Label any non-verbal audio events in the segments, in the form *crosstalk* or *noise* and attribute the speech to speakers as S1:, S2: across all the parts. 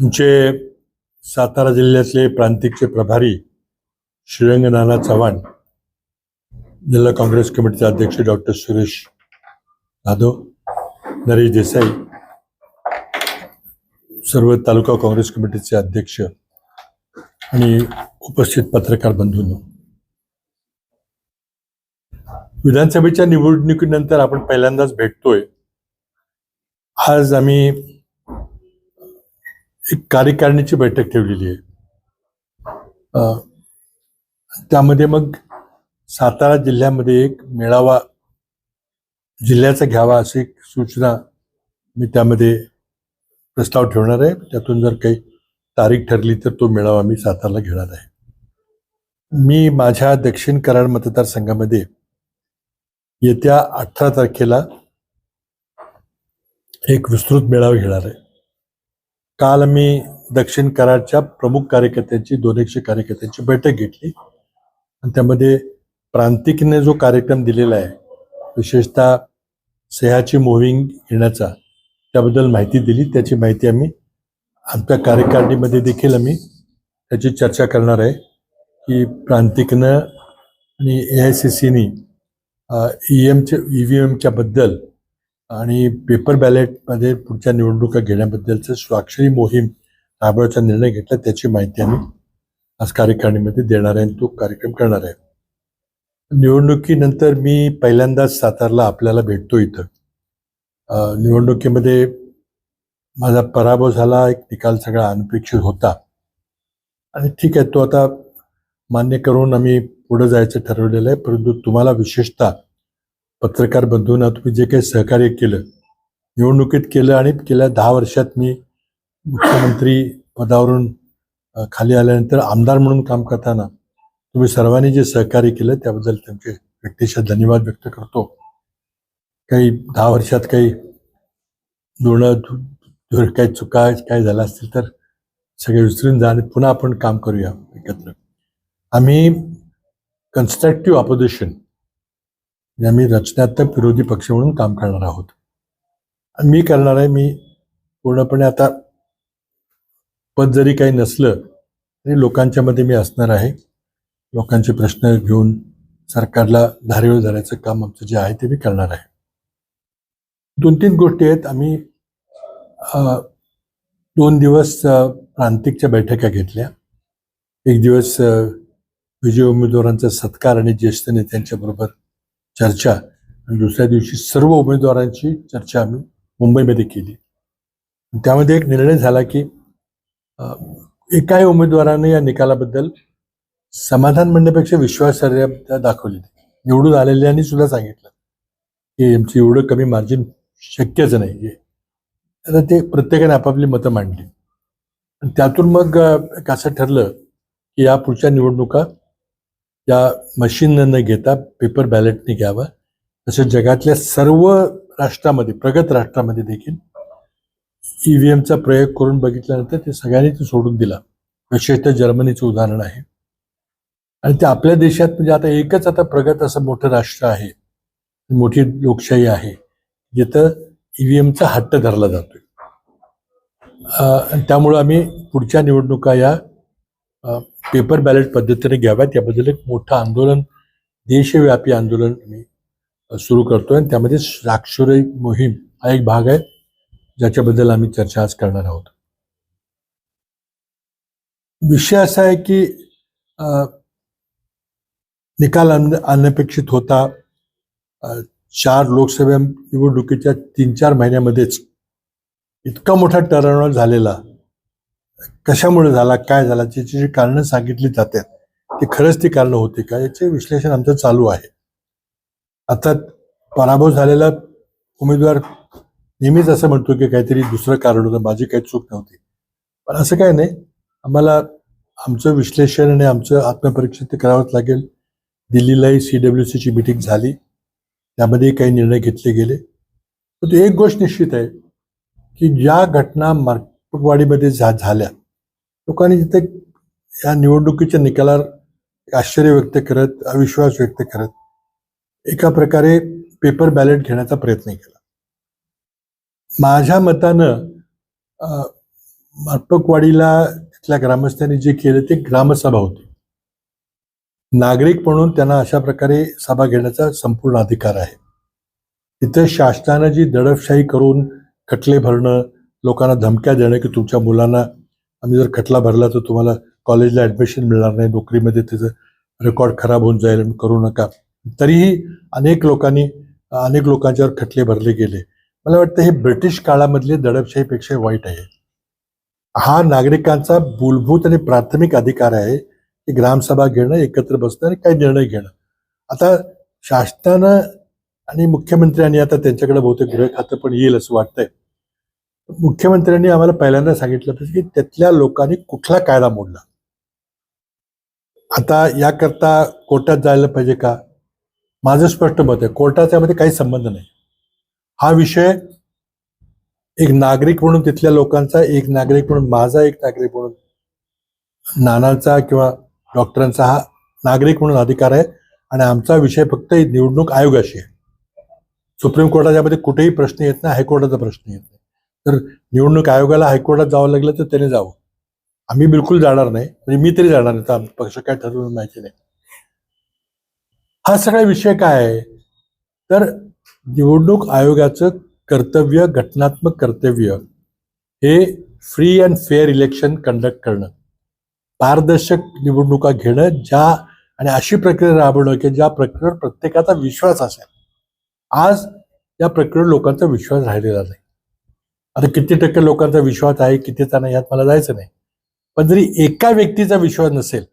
S1: तुमचे सातारा जिल्ह्यातले प्रांतिकचे प्रभारी श्रीरंग नाना चव्हाण जिल्हा काँग्रेस कमिटीचे अध्यक्ष डॉक्टर सुरेश जाधव नरेश देसाई सर्व तालुका काँग्रेस कमिटीचे अध्यक्ष आणि उपस्थित पत्रकार बंधूंनो. विधानसभेच्या निवडणुकीनंतर आपण पहिल्यांदाच भेटतोय. आज आम्ही एक कार्यकारिणीची बैठक ठेवलेली आहे. त्यामध्ये मग सातारा जिल्ह्यामध्ये एक मेळावा जिल्ह्याचा घ्यावा अशी एक सूचना मी त्यामध्ये प्रस्ताव ठेवणार आहे. त्यातून जर काही तारीख ठरली तर तो मेळावा मी सातारला घेणार आहे. मी माझ्या दक्षिण कराड मतदारसंघामध्ये येत्या अठरा तारखेला एक विस्तृत मेळावा घेणार आहे. काल मी दक्षिण कराडच्या प्रमुख कार्यकर्त्यांची दोन एकशे कार्यकर्त्यांची बैठक घेतली. आणि त्यामध्ये प्रांतिकने जो कार्यक्रम दिलेला आहे विशेषतः सह्याची मोहीम घेण्याचा त्याबद्दल माहिती दिली. त्याची माहिती आम्ही आमच्या कार्यकारिणीमध्ये देखील आम्ही त्याची चर्चा करणार आहे की प्रांतिकनं आणि ए आय सी सीनी ई एमच्या ई व्ही एमच्याबद्दल आणि पेपर बॅलेटमध्ये पुढच्या निवडणुका घेण्याबद्दलचं स्वाक्षरी मोहीम राबवायचा निर्णय घेतला त्याची माहिती आम्ही आज कार्यकारिणीमध्ये देणार आहे आणि तो कार्यक्रम करणार आहे. निवडणुकीनंतर मी पहिल्यांदाच सातारला आपल्याला भेटतो इथं. निवडणुकीमध्ये माझा पराभव झाला एक निकाल सगळा अनपेक्षित होता. आणि ठीक आहे तो आता मान्य करून आम्ही पुढं जायचं ठरवलेलं आहे परंतु तुम्हाला विशेषतः पत्रकार बंधूंना तुम्ही जे काही सहकार्य केलं निवडणुकीत केलं आणि गेल्या दहा वर्षात मी मुख्यमंत्री पदावरून खाली आल्यानंतर आमदार म्हणून काम करताना तुम्ही सर्वांनी जे सहकार्य केलं त्याबद्दल त्यांचे व्यक्तिशः धन्यवाद व्यक्त करतो. काही दहा वर्षात काही दोन काही चुका काय झाल्या असतील तर सगळे विसरून जा आणि पुन्हा आपण काम करूया एकत्र. आम्ही कन्स्ट्रक्टिव्ह ऑपोजिशन म्हणजे आम्ही रचनात्मक विरोधी पक्ष म्हणून काम करणार आहोत. मी करणार आहे मी पूर्णपणे आता पद जरी काही नसलं तरी लोकांच्या मध्ये मी असणार आहे. लोकांचे प्रश्न घेऊन सरकारला धारेवर धरायचं काम आमचं जे आहे ते मी करणार आहे. दोन तीन गोष्टी आहेत. आम्ही दोन दिवस प्रांतिकच्या बैठका घेतल्या. एक दिवस विजय उमेदवारांचा सत्कार आणि ज्येष्ठ नेत्यांच्या बरोबर चर्चा. आणि दुसऱ्या दिवशी सर्व उमेदवारांची चर्चा आम्ही मुंबईमध्ये केली. त्यामध्ये एक निर्णय झाला की एकाही उमेदवाराने या निकालाबद्दल समाधान म्हणण्यापेक्षा विश्वासार्हता दाखवली. निवडून आलेल्यांनी सुद्धा सांगितलं की आमचं एवढं कमी मार्जिन शक्यच नाही आहे आता ते प्रत्येकाने आपापली मतं मांडली. आणि त्यातून मग असं ठरलं की या पुढच्या निवडणुका या मशीन न घेता पेपर बॅलेटने घ्यावा. तसेच जगातल्या सर्व राष्ट्रामध्ये प्रगत राष्ट्रामध्ये देखील ईव्हीएमचा प्रयोग करून बघितल्यानंतर ते सगळ्यांनी ते सोडून दिला. विशेषतः जर्मनीचं उदाहरण आहे. आणि ते आपल्या देशात म्हणजे आता एकच आता प्रगत असं मोठं राष्ट्र आहे. मोठी लोकशाही आहे. जिथं ई व्ही एमचा हट्ट धरला जातोय. त्यामुळं आम्ही पुढच्या निवडणुका या पेपर बॅलेट पद्धतीने घ्याव्यात. याबद्दल एक मोठं आंदोलन देशव्यापी आंदोलन मी सुरू करतोय. आणि त्यामध्ये साक्षरी मोहीम हा एक भाग आहे ज्याच्याबद्दल आम्ही चर्चा आज करणार आहोत. विषय असा आहे की अं, निकाल अनपेक्षित होता. चार लोकसभा निवडणुकीच्या तीन चार महिन्यामध्येच इतका मोठा टर्नओव्हर झालेला. कशामुळे झाला काय झाला त्याची जी कारणं सांगितली जातात ती खरंच ती कारणं होती का याचे विश्लेषण आमचं चालू आहे. आता पराभव झालेला उमेदवार नेहमीच असं म्हणतो की काहीतरी दुसरं कारण होतं माझी काही चूक नव्हती. पण असं काय नाही. आम्हाला आमचं विश्लेषण आणि आमचं आत्मपरीक्षित करावंच लागेल. दिल्लीलाही सी डब्ल्यू सीची मिटिंग झाली. त्यामध्ये काही निर्णय घेतले गेले. पण एक गोष्ट निश्चित आहे की ज्या घटना मार्क वाढीमध्ये झा झाल्या. लोकांनी तिथे या निवडणुकीच्या निकालावर आश्चर्य व्यक्त करत अविश्वास व्यक्त करत एका प्रकारे पेपर बॅलेट घेण्याचा प्रयत्न केला. माझ्या मतानं अं, तिथल्या ग्रामस्थांनी जे केलं ते ग्रामसभा होती. नागरिक म्हणून त्यांना अशा प्रकारे सभा घेण्याचा संपूर्ण अधिकार आहे. तिथं शासनानं जी दडपशाही करून खटले भरणं लोकांना धमक्या देणं की तुमच्या मुलांना आम्ही जर खटला भरला तर तुम्हाला कॉलेजला ऍडमिशन मिळणार नाही नोकरीमध्ये त्याचं रेकॉर्ड खराब होऊन जाईल करू नका. तरीही अनेक लोकांनी अनेक लोकांच्यावर खटले भरले गेले. मला वाटतं हे ब्रिटिश काळामधले दडपशाहीपेक्षा वाईट आहे. हा नागरिकांचा मूलभूत आणि प्राथमिक अधिकार आहे की ग्रामसभा घेणं एकत्र बसणं आणि काही निर्णय घेणं. आता शासनानं आणि मुख्यमंत्र्यांनी आता त्यांच्याकडे बहुतेक गृह खातं पण येईल असं वाटतंय. मुख्यमंत्र्यांनी आम्हाला पहिल्यांदा सांगितलं की त्यातल्या लोकांनी कुठला कायदा मोडला? आता याकरता कोर्टात जायला पाहिजे का? माझं स्पष्ट मत आहे कोर्टाच्या मध्ये काही संबंध नाही. हा विषय एक नागरिक म्हणून तिथल्या लोकांचा एक नागरिक म्हणून माझा एक नागरिक म्हणून नानांचा किंवा डॉक्टरांचा हा नागरिक म्हणून अधिकार आहे आणि आमचा विषय फक्त निवडणूक आयोगाशी आहे. सुप्रीम कोर्टाच्यामध्ये कुठेही प्रश्न येत नाही हायकोर्टाचा प्रश्न येत नाही. तर निवडणूक आयोगाला हायकोर्टात जावं लागलं तर त्याने जावं. आम्ही बिलकुल जाणार नाही. म्हणजे मी तरी जाणार नाही तर पक्ष काय ठरवलं माहिती नाही. हा सगळा विषय काय आहे? तर निवडणूक आयोगाचं कर्तव्य घटनात्मक कर्तव्य हे free and fair election conduct करणं. पारदर्शक निवडणुका घेणं ज्या आणि अशी प्रक्रिया राबवणं की ज्या प्रक्रियेवर प्रत्येकाचा विश्वास असेल. आज या प्रक्रियेवर लोकांचा विश्वास राहिलेला नाही. आता किती टक्के लोकांचा विश्वास आहे कितीचा नाही यात मला जायचं नाही. पण जरी एका व्यक्तीचा विश्वास नसेल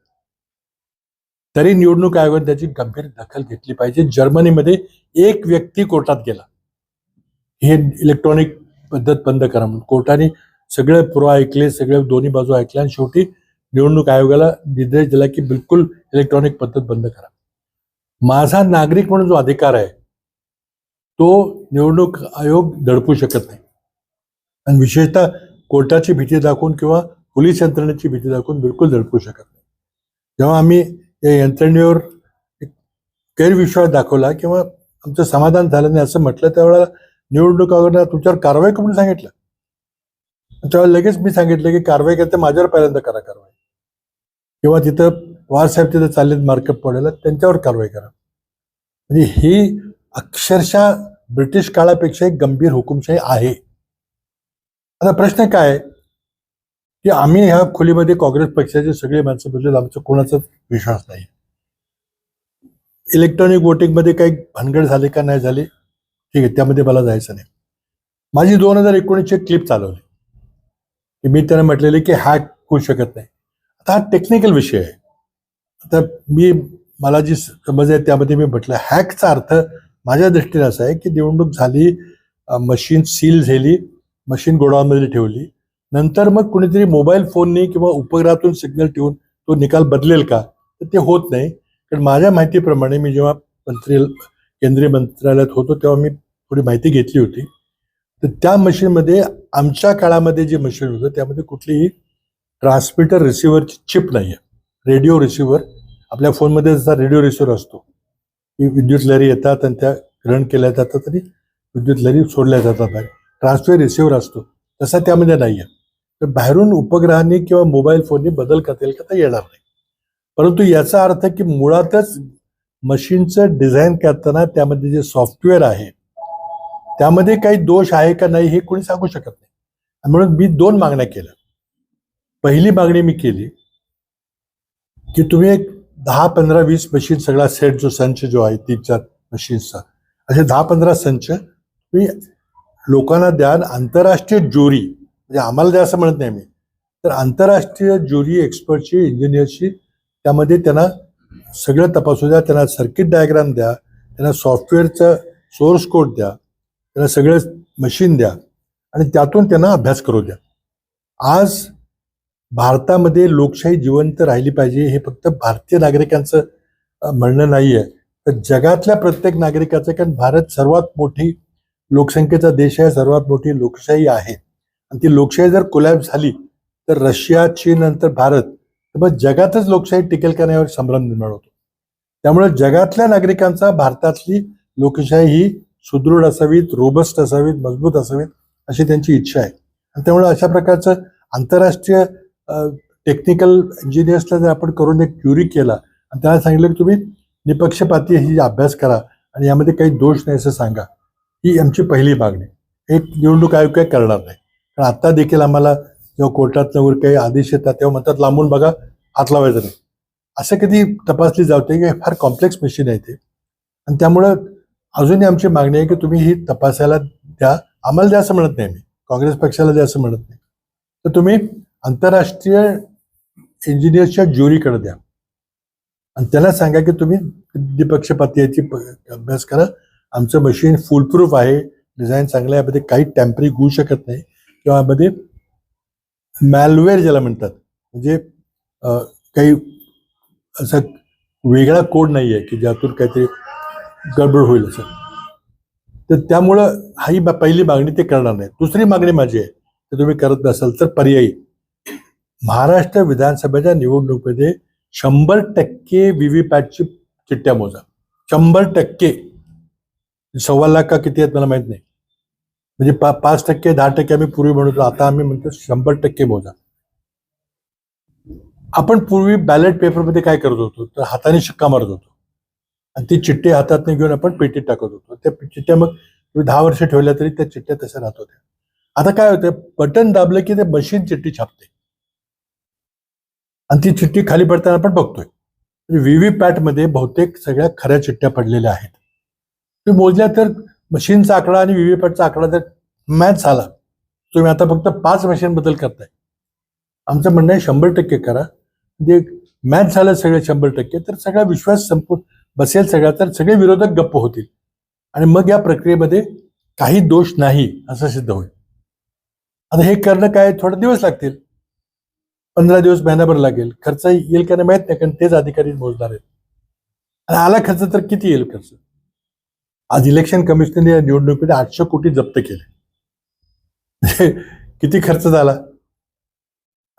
S1: तरी निवडणूक आयोगाने त्याची गंभीर दखल घेतली पाहिजे. जर्मनीमध्ये एक व्यक्ती कोर्टात गेला. हे इलेक्ट्रॉनिक पद्धत बंद करा म्हणून. कोर्टाने सगळे पुरावा ऐकले सगळे दोन्ही बाजू ऐकल्या आणि शेवटी निवडणूक आयोगाला निर्देश दिला की बिलकुल इलेक्ट्रॉनिक पद्धत बंद करा. माझा नागरिक म्हणून जो अधिकार आहे तो निवडणूक आयोग दडपू शकत नाही. आणि विशेषतः कोर्टाची भीती दाखवून किंवा पोलीस यंत्रणेची भीती दाखवून बिलकुल दडपू शकत नाही. जेव्हा आम्ही या यंत्रणेवर एक गैरविश्वास दाखवला किंवा आमचं समाधान झालं नाही असं म्हटलं त्यावेळेला निवडणूक आयोगाने तुमच्यावर कारवाई करून सांगितलं. त्यावेळेला लगेच मी सांगितलं की कारवाई करते माझ्यावर पहिल्यांदा करा कारवाई. किंवा तिथं वारसाहेब तिथं चाललेत मार्कअप पडायला त्यांच्यावर कारवाई करा. म्हणजे ही अक्षरशः ब्रिटिश काळापेक्षा एक गंभीर हुकुमशाही आहे. आता प्रश्न काय आहे? की आम्ही ह्या खोलीमध्ये काँग्रेस पक्षाचे सगळे माणसं बसलेत आमचा कोणाचाच विश्वास नाही. इलेक्ट्रॉनिक वोटिंगमध्ये काही भानगड झाले का नाही झाले ठीक आहे त्यामध्ये मला जायचं नाही. माझी दोन हजार एकोणीसची क्लिप चालवली. की मी त्यांना म्हटलेले की हॅक होऊ शकत नाही. आता हा टेक्निकल विषय आहे. आता मी मला जी समज आहे त्यामध्ये मी म्हटलं हॅकचा अर्थ माझ्या दृष्टीने असा आहे की निवडणूक झाली मशीन सील झाली मशीन गोडाऊनमध्ये ठेवली. नंतर मग कुणीतरी मोबाईल फोनने किंवा उपग्रहातून सिग्नल ठेवून तो निकाल बदलेल का? तर ते होत नाही. कारण माझ्या माहितीप्रमाणे मी जेव्हा मंत्री केंद्रीय मंत्रालयात होतो तेव्हा मी थोडी माहिती घेतली होती. तर त्या मशीनमध्ये आमच्या काळामध्ये जे मशीन होतं त्यामध्ये कुठलीही ट्रान्समिटर रिसिव्हरची चिप नाही आहे रेडिओ रिसिव्हर. आपल्या फोनमध्ये जसा रेडिओ रिसिव्हर असतो. की विद्युत लहरी येतात आणि त्या ग्रहण केल्या जातात आणि विद्युत लहरी सोडल्या जातात बाहेर. ट्रान्सफर रिसिव्हर असतो. तसा त्यामध्ये नाही आहे तर बाहेरून उपग्रहांनी किंवा मोबाईल फोननी बदल करता येईल का तर येणार नाही. परंतु याचा अर्थ की मुळातच मशीनचं डिझाईन करताना त्यामध्ये जे सॉफ्टवेअर आहे त्यामध्ये काही दोष आहे का नाही हे कोणी सांगू शकत नाही. म्हणून मी दोन मागण्या केल्या. पहिली मागणी मी केली की तुम्ही एक दहा पंधरा वीस मशीन सगळा सेट जो संच जो आहे तीन चार मशीन्सचा असे दहा पंधरा संच तुम्ही लोकांना द्या आणि आंतरराष्ट्रीय ज्युरी. म्हणजे आम्हाला द्या असं म्हणत नाही मी. तर आंतरराष्ट्रीय ज्युरी एक्सपर्टची इंजिनियरची त्यामध्ये त्यांना सगळं तपासू द्या त्यांना सर्किट डायग्राम द्या त्यांना सॉफ्टवेअरचं सोर्स कोड द्या त्यांना सगळं मशीन द्या आणि त्यातून त्यांना अभ्यास करू द्या. आज भारतामध्ये लोकशाही जिवंत राहिली पाहिजे हे फक्त भारतीय नागरिकांचं म्हणणं नाही आहे तर जगातल्या प्रत्येक नागरिकाचं कारण भारत सर्वात मोठी लोकसंख्येचा देश आहे सर्वात मोठी लोकशाही आहे. आणि ती लोकशाही जर कोलॅप झाली तर रशिया चीन नंतर भारत तर मग जगातच लोकशाही टिकेल का नाही संभ्रम निर्माण होतो. त्यामुळे जगातल्या नागरिकांचा भारतातली लोकशाही ही सुदृढ असावीत रोबस्ट असावीत मजबूत असावीत अशी त्यांची इच्छा आहे. आणि त्यामुळे अशा प्रकारचं आंतरराष्ट्रीय टेक्निकल इंजिनियर्सला जर आपण करून एक क्युरी केला आणि त्यांना सांगितलं की तुम्ही निपक्षपाती ही अभ्यास करा आणि यामध्ये काही दोष नाही असं सांगा. ही आमची पहिली मागणी. एक निवडणूक आयोग काय करणार नाही. कारण आता देखील आम्हाला जेव्हा कोर्टात वगैरे काही आदेश येतात तेव्हा म्हणतात लांबून बघा हात लावायचं नाही. असं कधी तपासली जाते की फार कॉम्प्लेक्स मशीन आहे ते. आणि त्यामुळं अजूनही आमची मागणी आहे की तुम्ही ही तपासायला द्या. आम्हाला द्या असं म्हणत नाही मी काँग्रेस पक्षाला द्या असं म्हणत नाही. तर तुम्ही आंतरराष्ट्रीय इंजिनियर्सच्या ज्युरीकडे द्या. आणि त्याला सांगा की तुम्ही निपक्षपाती अभ्यास करा. आमचं मशीन फुल प्रूफ आहे. डिझाईन चांगलं आहे. यामध्ये काही टॅम्परिंग होऊ शकत नाही. किंवा यामध्ये मॅलवेअर ज्याला म्हणतात. म्हणजे काही असा वेगळा कोड नाही आहे की ज्यातून काहीतरी गडबड होईल असं. तर त्यामुळं ही पहिली मागणी ते करणार नाही दुसरी मागणी माझी आहे. तर तुम्ही करत नसाल तर पर्यायी. महाराष्ट्र विधानसभेच्या निवडणुकीमध्ये शंभर टक्के व्हीव्हीपॅटची चिठ्ठ्या मोजा. शंभर टक्के. सव्वा लाख का किती आहेत मला माहीत नाही. म्हणजे पा पाच टक्के दहा टक्के आम्ही पूर्वी म्हणतो आता आम्ही म्हणतो शंभर टक्के मोजा. आपण पूर्वी बॅलेट पेपरमध्ये काय करत होतो? तर हाताने शिक्का मारत होतो. आणि ती चिठ्ठी हातात घेऊन आपण पेटीत टाकत होतो. त्या चिठ्ठ्या मग तुम्ही दहा वर्ष ठेवल्या तरी त्या चिठ्ठ्या तशा राहत होत्या. आता काय होतं बटन दाबलं की ते मशीन चिठ्ठी छापते. आणि ती चिठ्ठी खाली पडताना आपण बघतोय. म्हणजे व्हीव्ही पॅटमध्ये बहुतेक सगळ्या खऱ्या चिठ्ठ्या पडलेल्या आहेत. तुम्ही मोजल्या तर मशीनचा आकडा आणि व्हीव्ही पॅटचा आकडा जर मॅच झाला. तुम्ही आता फक्त पाच मशीन बदल करताय. आमचं म्हणणं आहे शंभर टक्के करा. म्हणजे मॅच झालं सगळे शंभर टक्के तर सगळा विश्वास संपू बसेल सगळा तर सगळे विरोधक गप्प होतील. आणि मग या प्रक्रियेमध्ये काही दोष नाही असं सिद्ध होईल. आता हे करणं काय थोडे दिवस लागतील. पंधरा दिवस महिनाभर लागेल. खर्च येईल का नाही माहीत नाही कारण तेच अधिकारी मोजणार आहेत. आणि आला खर्च तर किती येईल खर्च? आज इलेक्शन कमिशनने या निवडणुकीत आठशे कोटी जप्त केले. म्हणजे किती खर्च झाला?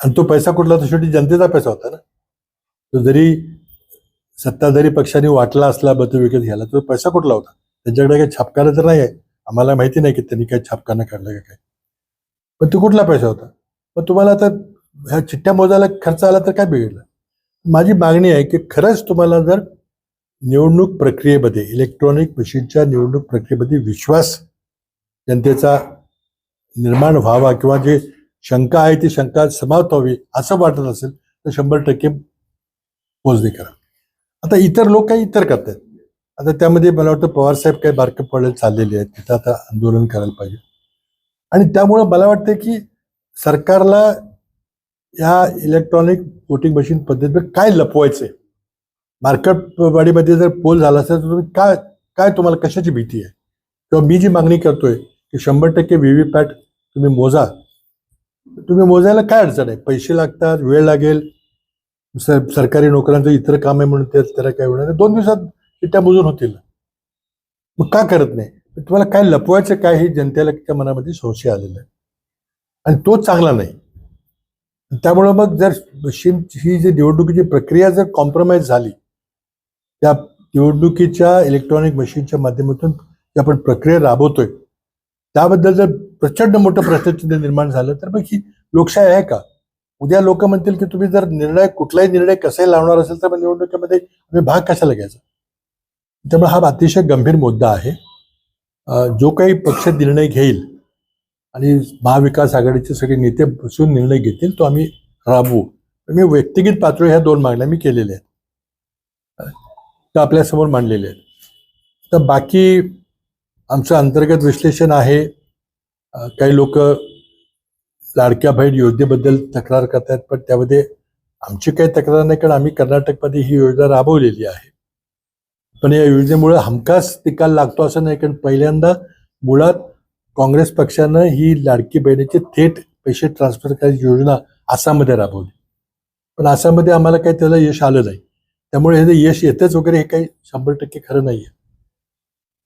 S1: आणि तो पैसा कुठला तर शेवटी जनतेचा पैसा होता ना. तो जरी सत्ताधारी पक्षाने वाटला असला बत विकत घ्यायला तो पैसा कुठला होता? त्यांच्याकडे काही छापखाना तर नाही आहे आम्हाला माहिती नाही की त्यांनी काही छापखाना काढला का काय. पण तो कुठला पैसा होता? मग तुम्हाला आता ह्या चिठ्ठ्या मोजायला खर्च आला तर काय बिघडलं? माझी मागणी आहे की खरंच तुम्हाला जर निवडणूक प्रक्रियेमध्ये इलेक्ट्रॉनिक मशीनच्या निवडणूक प्रक्रियेमध्ये विश्वास जनतेचा निर्माण व्हावा किंवा जे शंका आहे ती शंका समाप्त व्हावी असं वाटत असेल तर शंभर टक्के मोजणी करा आता इतर लोक काही इतर करतात आता त्यामध्ये मला वाटतं पवारसाहेब काही बारकं पडायला चाललेले आहेत तिथं आता आंदोलन करायला पाहिजे. आणि त्यामुळं मला वाटतं की सरकारला या इलेक्ट्रॉनिक वोटिंग मशीन पद्धतीवर काय लपवायचं आहे मार्केटवाडीमध्ये जर पोल झाला असेल तर तुम्ही काय काय तुम्हाला कशाची भीती आहे? किंवा मी जी मागणी करतोय की शंभर टक्के व्ही वी पॅट तुम्ही मोजा. तुम्ही मोजायला काय अडचण आहे? पैसे लागतात वेळ लागेल सर सरकारी नोकऱ्यांचं इतर काम आहे म्हणून तेच त्याला काय होणार नाही. दोन दिवसात चिठ्ठ्या मोजून होतील. मग का करत नाही? तुम्हाला काय लपवायचं काय हे जनतेला त्या मनामध्ये संशय आलेला आहे. आणि तो चांगला नाही. त्यामुळं मग जर मशीन ही जी निवडणुकीची प्रक्रिया जर कॉम्प्रोमाइज झाली त्या निवडणुकीच्या इलेक्ट्रॉनिक मशीनच्या माध्यमातून जी आपण प्रक्रिया राबवतोय त्याबद्दल जर प्रचंड मोठं प्रश्नचिन्ह निर्माण झालं तर मग ही लोकशाही आहे का? उद्या लोक म्हणतील की तुम्ही जर निर्णय कुठलाही निर्णय कसाही लावणार असेल तर मग निवडणुकीमध्ये तुम्ही भाग कशाला घ्यायचा? त्यामुळे हा अतिशय गंभीर मुद्दा आहे. जो काही पक्ष निर्णय घेईल आणि महाविकास आघाडीचे सगळे नेते बसून निर्णय घेतील तो आम्ही राबवू. मी व्यक्तिगत पातळी ह्या दोन मागण्या मी केलेल्या आहेत. त्या आपल्यासमोर मांडलेल्या आहेत. तर बाकी आमचं अंतर्गत विश्लेषण आहे. काही लोक लाडक्या बहीण योजनेबद्दल तक्रार करतात पण त्यामध्ये आमची काही तक्रार नाही कारण आम्ही कर्नाटकमध्ये ही योजना राबवलेली आहे. पण या योजनेमुळे हमखास निकाल लागतो असं नाही कारण पहिल्यांदा मुळात काँग्रेस पक्षानं ही लाडकी बहिणीचे थेट पैसे ट्रान्सफर करायची योजना आसाममध्ये राबवली. पण आसाममध्ये आम्हाला काही त्याला यश आलं नाही. त्यामुळे हे यश येतच वगैरे हे काही शंभर टक्के खरं नाही आहे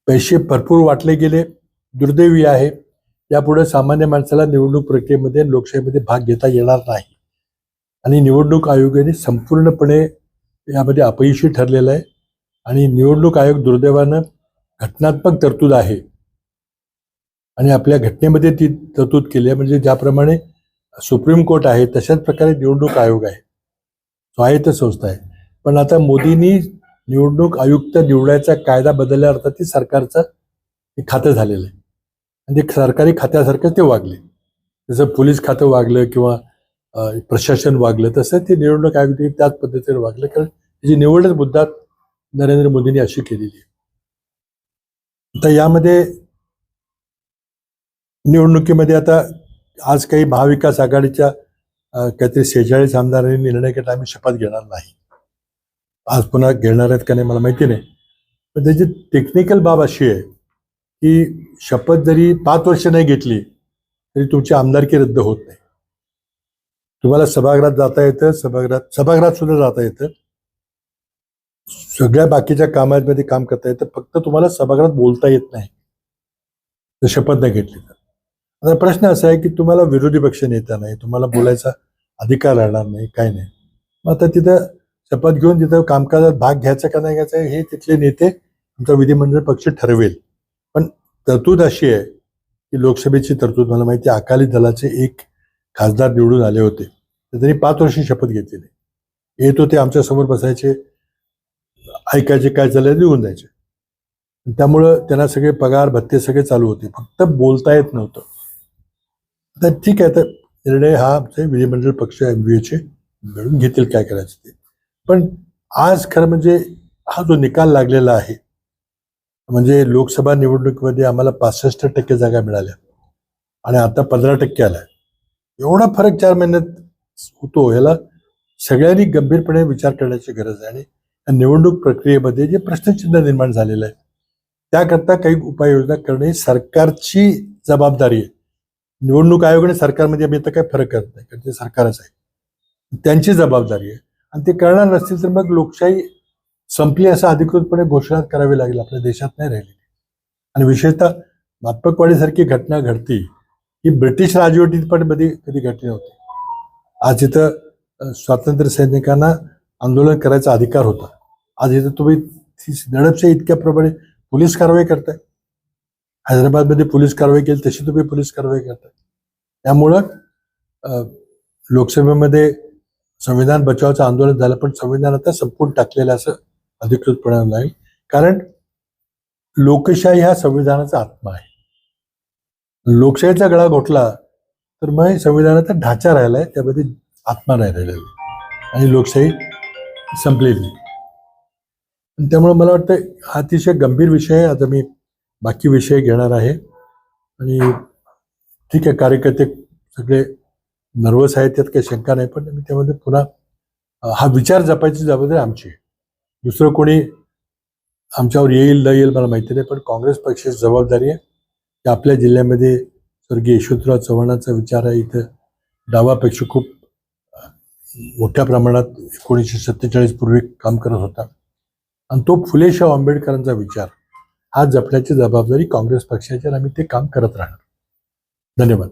S1: पैसे भरपूर वाटले गेले दुर्दैवी आहे. यापुढे सामान्य माणसाला निवडणूक प्रक्रियेमध्ये लोकशाहीमध्ये भाग घेता येणार नाही. आणि निवडणूक आयोगाने संपूर्णपणे यामध्ये अपयशी ठरलेलं आहे. आणि निवडणूक आयोग दुर्दैवानं घटनात्मक तरतूद आहे. आणि आपल्या घटनेमध्ये ती तरतूद केली आहे. म्हणजे ज्याप्रमाणे सुप्रीम कोर्ट आहे तशाच प्रकारे निवडणूक आयोग आहे. स्वायत्त संस्था आहे. पण आता मोदींनी निवडणूक आयुक्त निवडायचा कायदा बदलल्यावर आता ती सरकारचं खातं झालेलं आहे. आणि ते सरकारी खात्यासारखं ते वागले. जसं पोलीस खातं वागलं किंवा प्रशासन वागलं तसं ते निवडणूक आयुक्त त्याच पद्धतीने वागलं. कारण त्याची निवडच मुद्दा नरेंद्र मोदींनी अशी केलेली आहे. आता यामध्ये निवडणुकीमध्ये आता आज काही महाविकास आघाडीच्या काहीतरी शेहेचाळीस आमदारांनी निर्णय घेतला. आम्ही शपथ घेणार नाही. आज पुन्हा घेणार आहेत का नाही मला माहिती नाही. पण त्याची टेक्निकल बाब अशी आहे की शपथ जरी पाच वर्ष नाही घेतली तरी तुमची आमदारकी रद्द होत नाही. तुम्हाला सभागृहात जाता येतं सभागृहात सभागृहात सुद्धा जाता येतं. सगळ्या बाकीच्या कामांमध्ये काम करता येतं फक्त तुम्हाला सभागृहात बोलता येत नाही. जर शपथ नाही घेतली तर. आता प्रश्न असा आहे की तुम्हाला विरोधी पक्ष नेता नाही तुम्हाला बोलायचा अधिकार राहणार नाही काय नाही. मग आता तिथं शपथ घेऊन तिथं कामकाजात भाग घ्यायचा का नाही घ्यायचा हे तिथले नेते आमचा विधिमंडळ पक्ष ठरवेल. पण तरतूद अशी आहे की लोकसभेची तरतूद मला माहिती आहे अकाली दलाचे एक खासदार निवडून आले होते. तर त्यांनी पाच वर्षी शपथ घेतलेली येत होते आमच्यासमोर बसायचे ऐकायचे काय चाललंय निघून जायचे त्यामुळं त्यांना सगळे पगार भत्ते सगळे चालू होते. फक्त बोलता येत नव्हतं. तर ठीक आहे तर निर्णय हा आमचे विधिमंडळ पक्ष एम बी एचे मिळून घेतील काय करायचं ते. पण आज खरं म्हणजे हा जो निकाल लागलेला आहे म्हणजे लोकसभा निवडणुकीमध्ये आम्हाला पासष्ट टक्के जागा मिळाल्या आणि आता पंधरा टक्के आलाय. एवढा फरक चार महिन्यात होतो याला सगळ्यांनी गंभीरपणे विचार करण्याची गरज आहे. आणि या निवडणूक प्रक्रियेमध्ये जे प्रश्नचिन्ह निर्माण झालेलं आहे त्याकरता काही उपाययोजना करणे ही सरकारची जबाबदारी आहे. निवडणूक आयोगाने सरकारमध्ये आम्ही आता काही फरक करत नाही कारण ते सरकारच आहे. त्यांची जबाबदारी आहे. आणि ते करणार नसतील तर मग लोकशाही संपली असं अधिकृतपणे घोषणा करावी लागेल. आपल्या देशात नाही राहिलेली आणि विशेषतः मातपकवाडीसारखी घटना घडती ही ब्रिटिश राजवटीत पण मध्ये कधी घटली नव्हती. आज इथं स्वातंत्र्य सैनिकांना आंदोलन करायचा अधिकार होता. आज इथं तुम्ही ती दडपशाही इतक्या प्रमाणे पोलीस कारवाई करताय. हैदराबादमध्ये पोलीस कारवाई केली तशी तुम्ही पोलीस कारवाई करताय. त्यामुळं लोकसभेमध्ये संविधान बचावाचं आंदोलन झालं पण संविधान आता संपून टाकलेलं असं अधिकृतपणे नाही. कारण लोकशाही हा संविधानाचा आत्मा आहे. लोकशाहीचा गळा घोटला तर मग संविधानाचा ढाचा राहिलाय त्यामध्ये आत्मा नाही राहिलेला. आणि लोकशाही संपलेली आणि त्यामुळे मला वाटतं हा अतिशय गंभीर विषय आहे. आता मी बाकी विषय घेणार आहे. आणि ठीक आहे कार्यकर्ते सगळे नर्वस आहेत त्यात काही शंका नाही पण मी त्यामध्ये पुन्हा हा विचार जपायची जबाबदारी आमची. आहे दुसरं कोणी आमच्यावर येईल न येईल मला माहिती नाही पण काँग्रेस पक्षाची जबाबदारी आहे. की आपल्या जिल्ह्यामध्ये स्वर्गीय यशवंतराव चव्हाणांचा विचार आहे. इथं डावापेक्षा खूप मोठ्या प्रमाणात एकोणीसशे सत्तेचाळीस पूर्वी काम करत होता. आणि तो फुलेशाह आंबेडकरांचा विचार हा जपण्याची जबाबदारी काँग्रेस पक्षाची आणि आम्ही ते काम करत राहणार. धन्यवाद.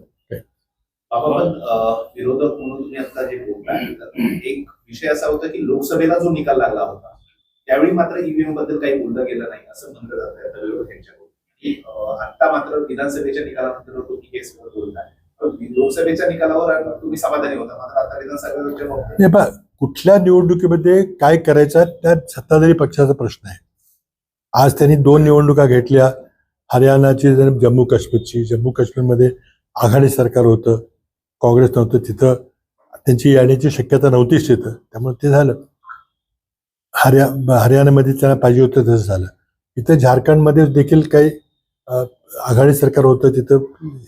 S2: विरोधक म्हणून तुम्ही आता जे बोलताय एक विषय असा होता की लोकसभेला जो निकाल लागला होता त्यावेळी मात्र ईव्हीएमबद्दल काही बोललं गेलं नाही असं म्हणलं जात आहे आता विरोधकांच्याकडून की आता मात्र विधानसभेच्या निकालानंतर होतो की बोलताय लोकसभेच्या निकालावर तुम्ही समाधानी होता मात्र आता विधानसभेच्या
S1: कुठल्या निवडणुकीमध्ये काय करायचं त्या सत्ताधारी पक्षाचा प्रश्न आहे. आज त्यांनी दोन निवडणुका घेतल्या हरियाणाची जम्मू काश्मीरची जम्मू काश्मीरमध्ये आघाडी सरकार होतं काँग्रेस नव्हतं तिथं त्यांची येण्याची शक्यता नव्हतीच तिथं. त्यामुळे ते झालं. हरिया हरियाणामध्ये त्यांना पाहिजे होतं तसं झालं. इथं झारखंडमध्ये देखील काही आघाडी सरकार होतं तिथं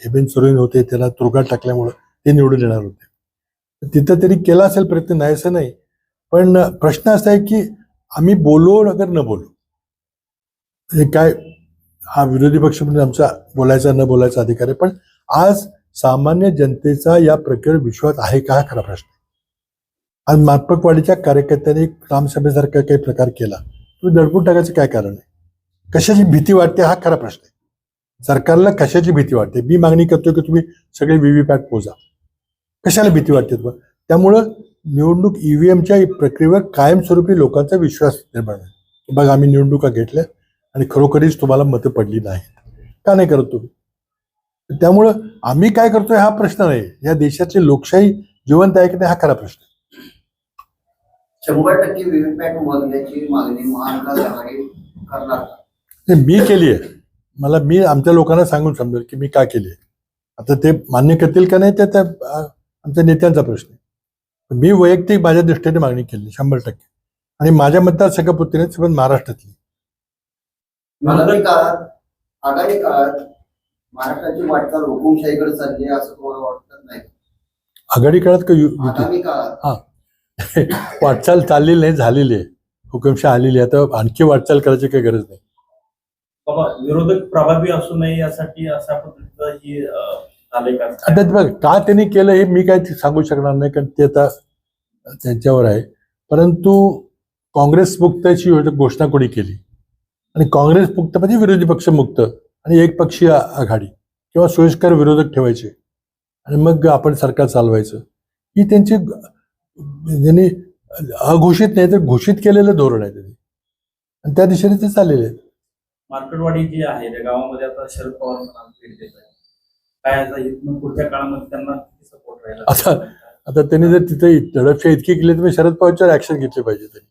S1: हेमेन सोरेन होते त्यांना तुरुंगात टाकल्यामुळं ते निवडून येणार होते. तिथं तरी केला असेल प्रयत्न नाही असं नाही. पण प्रश्न असा आहे की आम्ही बोलो अगर न बोलो. हे काय हा विरोधी पक्ष म्हणजे आमचा बोलायचा न बोलायचा अधिकार आहे. पण आज सामान्य जनतेचा या प्रक्रियेवर विश्वास आहे का? हा खरा प्रश्न आणि आज मातपकवाडीच्या कार्यकर्त्यांनी ग्रामसभेसारखा काही प्रकार केला. तुम्ही दडपून टाकायचं काय कारण आहे? कशाची भीती वाटते? हा खरा प्रश्न आहे. सरकारला कशाची भीती वाटते? मी मागणी करतोय की तुम्ही सगळे व्हीव्हीपॅट पोजा कशाला भीती वाटते तुम्हाला? त्यामुळं निवडणूक ईव्हीएमच्या प्रक्रियेवर कायमस्वरूपी लोकांचा विश्वास निर्माण आहे बघा आम्ही निवडणुका घेतल्या आणि खरोखरीच तुम्हाला मतं पडली नाहीत. का नाही करत तुम्ही? त्यामुळं आम्ही काय करतोय हा प्रश्न नाही. या देशाची लोकशाही जिवंत आहे की नाही हा खरा प्रश्न आहे.
S3: शंभर टक्के व्हीव्हीपॅट मोजण्याची मागणी आघाडी करणार.
S1: मी केली आहे. मला मी आमच्या लोकांना सांगून समजेल की मी का केली आहे. आता ते मान्य करतील का नाही ते त्या आमच्या नेत्यांचा प्रश्न आहे. मी वैयक्तिक माझ्या दृष्टीने मागणी केली शंभर टक्के. आणि माझ्या मतदारसंघापुरती नाही पण महाराष्ट्रातली.
S3: आगामी काळात आगामी काळात महाराष्ट्राची वाटचाल हुकुमशाहीकडे चालली आहे असं तुम्हाला वाटत नाही?
S1: आघाडी काळात का यु- युती
S3: आगामी काळात. *laughs*
S1: वाटचाल चाललेली नाही झालेली आहे. हुकुमशाह आलेली आहे. आता आणखी वाटचाल करायची काही गरज नाही.
S4: बाबा विरोधक प्रभावी असू नये यासाठी अशा पद्धतीचं ही का
S1: आता ते बघ का त्यांनी केलं हे मी काय सांगू शकणार नाही कारण ते आता त्यांच्यावर आहे. परंतु काँग्रेस मुक्तची योजना- घोषणा कोणी केली? आणि काँग्रेस मुक्त म्हणजे विरोधी पक्ष मुक्त. आणि एक पक्षीय आघाडी किंवा सोयीस्कर विरोधक ठेवायचे. आणि मग आपण सरकार चालवायचं. ही त्यांची त्यांनी अघोषित नाही तर घोषित केलेलं धोरण आहे त्यांनी. आणि त्या दिशेने ते चाललेले आहेत.
S4: मार्केटवाडी जी आहे त्या गावामध्ये आता शरद पवार काय आता इथनं पुढच्या काळामध्ये त्यांना किती सपोर्ट राहील?
S1: आता आता त्यांनी जर तिथे दडपशाही इतकी केली तर शरद पवारच्यावर ऍक्शन घेतली पाहिजे त्यांनी.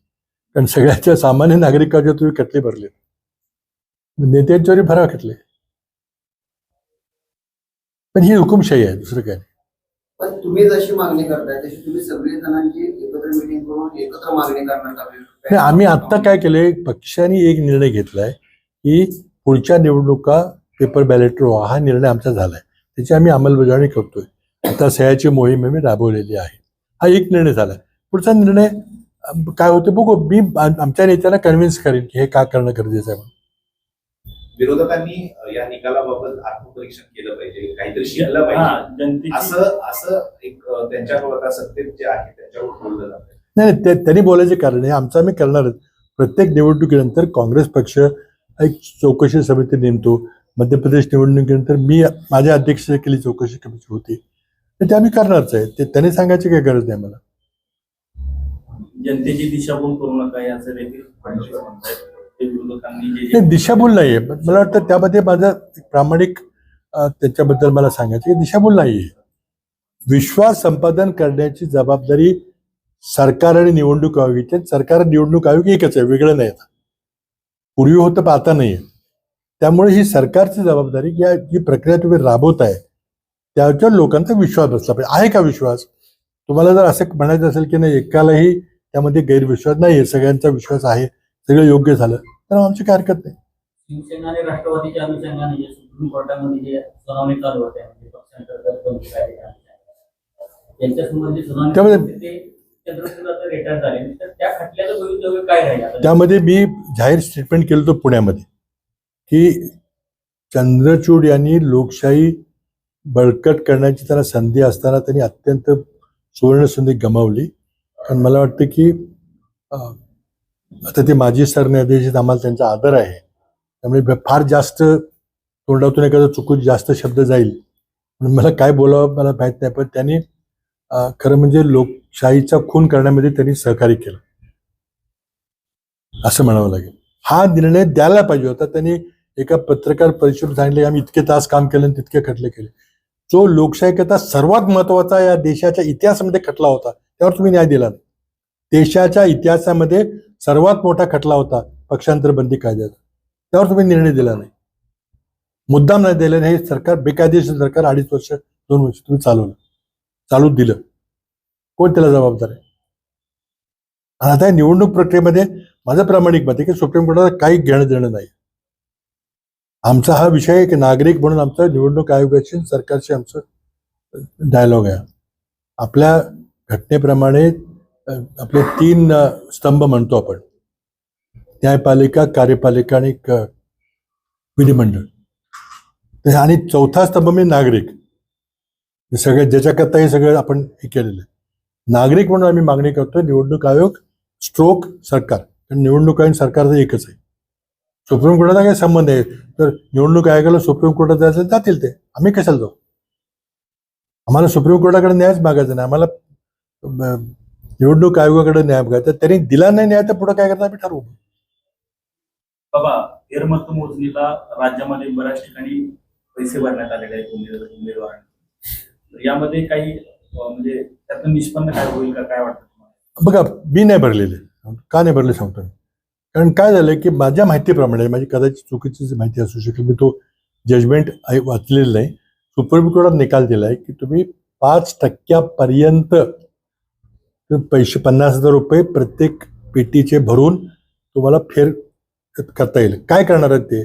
S1: कारण सगळ्याच्या सामान्य नागरिकांच्या तुम्ही कटले भरले नेत्यांच्यावरही भरा कटले. पण ही हुकुमशाही आहे दुसरं काय नाही.
S3: पण तुम्ही जशी मागणी करताय तशी तुम्ही सगळी जणांची एकत्र मिटिंग करून एकत्र मागणी करणार का?
S1: नाही, आम्ही आत्ता काय केलंय पक्षाने एक निर्णय घेतलाय की पुढच्या निवडणुका पेपर बॅलेट व्हा. हा निर्णय आमचा झालाय. त्याची आम्ही अंमलबजावणी करतोय. आता सह्याची मोहीम आम्ही राबवलेली आहे. हा एक निर्णय झालाय. पुढचा निर्णय अं, काय होते बघू. मी आम- आमच्या नेत्यांना कन्व्हिन्स करेन की हे का करणं गरजेचं आहे म्हणून.
S2: विरोधकांनी अ, या निकालाबाबत आत्मपरीक्षण केलं पाहिजे काहीतरी शिकलं
S4: हा,
S2: पाहिजे.
S4: जनतेची
S2: असं असं एक अ, त्यांच्याकडे आता सत्तेत जे आहे त्यांच्यावर बोललं जातं
S1: नाही त्यांनी बोलायचे कारण आहे आमचं आम्ही करणारच प्रत्येक निवडणुकीनंतर काँग्रेस पक्ष एक चौकशी समिती नेमतो. मध्य प्रदेश निवडणुकीनंतर मी माझ्या अध्यक्षतेखाली चौकशी कमिटी होती. तर ते आम्ही करणारच आहे. ते त्यांनी सांगायची काही गरज नाही मला
S4: जनतेची दिशाभूल करू नका याचं देखील
S1: दिशाभूल नाही आहे मला वाटतं त्यामध्ये माझं प्रामाणिक त्याच्याबद्दल मला सांगायचं की दिशाभूल नाही आहे विश्वास संपादन करण्याची जबाबदारी सरकार आणि निवडणूक आयोगाची सरकार निवडणूक आयोग एकच आहे वेगळं नाही आता. पूर्वी होतं पण आता नाही त्यामुळे ही सरकारची जबाबदारी या जी प्रक्रिया तुम्ही राबवत आहे त्याच्यावर लोकांचा विश्वास बसला पाहिजे. आहे का विश्वास? तुम्हाला जर असं म्हणायचं असेल की नाही एकालाही त्यामध्ये गैरविश्वास नाही आहे सगळ्यांचा विश्वास आहे सगळं योग्य झालं तर आमची काय हरकत नाही.
S5: सुप्रीम कोर्टामध्ये जे सुनावणी चालू होत्या म्हणजे पक्षांतर्गत सुनावणी
S1: त्यामध्ये-
S5: ते
S1: मी जाहीर स्टेटमेंट केलं होतं पुण्यामध्ये की चंद्रचूड यांनी लोकशाही बळकट करण्याची त्यांना संधी असताना त्यांनी अत्यंत सुवर्ण संधी गमावली. कारण मला वाटतं की आता ते माजी सरन्यायाधीश आम्हाला त्यांचा आदर आहे. त्यामुळे फार जास्त तोंडातून एखादा चुकून जास्त शब्द जाईल. म्हणून मला काय बोलावं मला माहीत नाही पण त्यांनी खरं म्हणजे लोकशाहीचा खून करण्यामध्ये त्यांनी सहकार्य केलं. असं म्हणावं लागेल. हा निर्णय द्यायला पाहिजे होता. त्यांनी एका पत्रकार परिषदेत सांगितले आम्ही इतके तास काम केले आणि तितके खटले केले. जो लोकशाहीकरता सर्वात महत्त्वाचा या देशाच्या इतिहासामध्ये खटला होता त्यावर तुम्ही न्याय दिला नाही. देशाच्या इतिहासामध्ये सर्वात मोठा खटला होता पक्षांतर बंदी कायद्याचा. त्यावर तुम्ही निर्णय दिला नाही. मुद्दाम नाही दिलं हे सरकार बेकायदेशीर सरकार अडीच वर्ष दोन वर्ष तुम्ही चालवलं. चालू दिलं. कोण त्याला जबाबदार आहे? आणि आता या निवडणूक प्रक्रियेमध्ये माझं प्रामाणिक मत आहे की सुप्रीम कोर्टाला काही घेणं देणं नाही. आमचा हा विषय एक नागरिक म्हणून आमचा निवडणूक आयोगाशी सरकारशी आमचं डायलॉग आहे. आपल्या घटनेप्रमाणे आपले तीन स्तंभ म्हणतो आपण. न्यायपालिका कार्यपालिका आणि विधिमंडळ. तर आणि चौथा स्तंभ म्हणजे नागरिक. सगळे ज्याच्याकरता हे सगळं आपण हे केलेलं. आहे नागरिक म्हणून आम्ही मागणी करतोय निवडणूक आयोग स्ट्रोक सरकार. कारण निवडणूक आयोग सरकारचं एकच आहे. सुप्रीम कोर्टाचा काही संबंध आहे तर निवडणूक आयोगाला सुप्रीम कोर्टात जायचं जातील ते. आम्ही कशाला जाऊ? आम्हाला सुप्रीम कोर्टाकडे न्यायच मागायचा नाही. आम्हाला निवडणूक आयोगाकडे न्याय मागायचा. त्यांनी दिला नाही न्याय तर पुढे काय करता आम्ही ठरवू.
S4: बाबा फेरमत मोजणीला राज्यामध्ये बऱ्याच ठिकाणी पैसे भरण्यात आलेले आहेत उमेदवार. उमेदवारांना यामध्ये काही म्हणजे त्यातून निष्पन्न काय होईल का काय वाटतं
S1: बघा मी नाही भरलेले. का नाही भरले सांगतो मी. कारण काय झालं की माझ्या माहितीप्रमाणे माझी कदाचित चुकीची माहिती असू शकेल मी तो जजमेंट वाचलेला नाही. सुप्रीम कोर्टात निकाल दिला आहे की तुम्ही पाच टक्क्यापर्यंत पैसे पन्नास हजार रुपये प्रत्येक पेटीचे भरून तुम्हाला फेर करता येईल. काय करणार आहेत ते?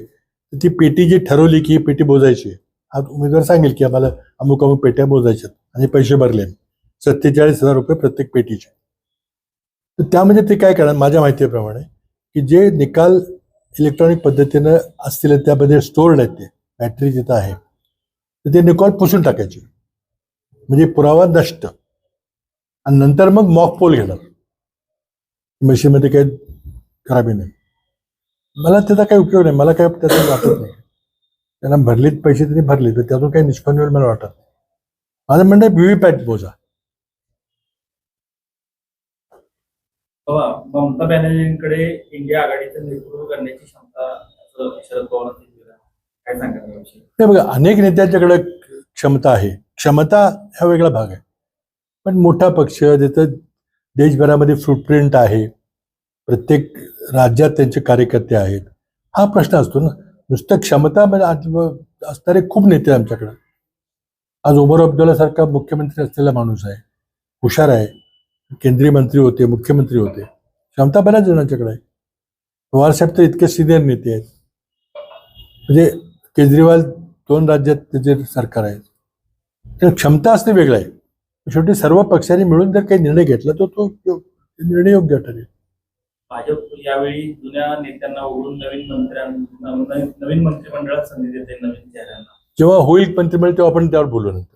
S1: ती पेटी जी ठरवली की ही पेटी बोजायची आहे. आज उमेदवार सांगेल की आम्हाला अमुक अमुक पेट्या बोजायच्यात आणि पैसे भरले सत्तेचाळीस हजार रुपये प्रत्येक पेटीचे. तर त्यामध्ये ते काय करणार? माझ्या माहितीप्रमाणे की जे निकाल इलेक्ट्रॉनिक पद्धतीनं असतील त्यामध्ये स्टोर्ड आहेत ते. बॅटरी जिथं आहे तर ते निकाल पुसून टाकायचे. म्हणजे पुरावा नष्ट. आणि नंतर मग मॉक पोल घेणार. मशीनमध्ये काही खराबी नाही. मला त्याचा काही उपयोग नाही. मला काय त्याचा वाटत नाही. त्यांना भरलेत पैसे त्यांनी भरले तर त्यातून काही निष्पन्न होईल मला वाटत नाही. माझं म्हणणं आहे व्हीव्हीपॅट
S4: बाबा ममता बॅनर्जींकडे इंडिया आघाडीचं नेतृत्व करण्याची क्षमता शरद पवारांनी. काय
S1: बघा अनेक नेत्यांच्याकडे क्षमता आहे. क्षमता हा वेगळा भाग आहे. पण मोठा पक्ष ज्याचं देशभरामध्ये फुटप्रिंट आहे प्रत्येक राज्यात त्यांचे कार्यकर्ते आहेत. हा प्रश्न असतो ना. नुसतं क्षमता म्हणजे असणारे खूप नेते आमच्याकडं. आज उमर अब्दुल्ला सारखा मुख्यमंत्री असलेला माणूस आहे. हुशार आहे. केंद्रीय मंत्री होते मुख्यमंत्री होते. क्षमता बऱ्याच जणांच्याकडे आहे. पवारसाहेब तर इतके सिनियर नेते आहेत. म्हणजे केजरीवाल दोन राज्यात त्याचे सरकार आहे तर क्षमता असणे वेगळं आहे. शेवटी सर्व पक्षांनी मिळून जर काही निर्णय घेतला तर तो निर्णय योग्य ठरेल.
S4: भाजप यावेळी जुन्या नेत्यांना ओढून नवीन मंत्र्यांना नवीन नवीन मंत्रिमंडळात संधी देते नवीन चेहऱ्यांना.
S1: जेव्हा होईल मंत्रिमंडळ तेव्हा आपण त्यावर बोलू नंतर.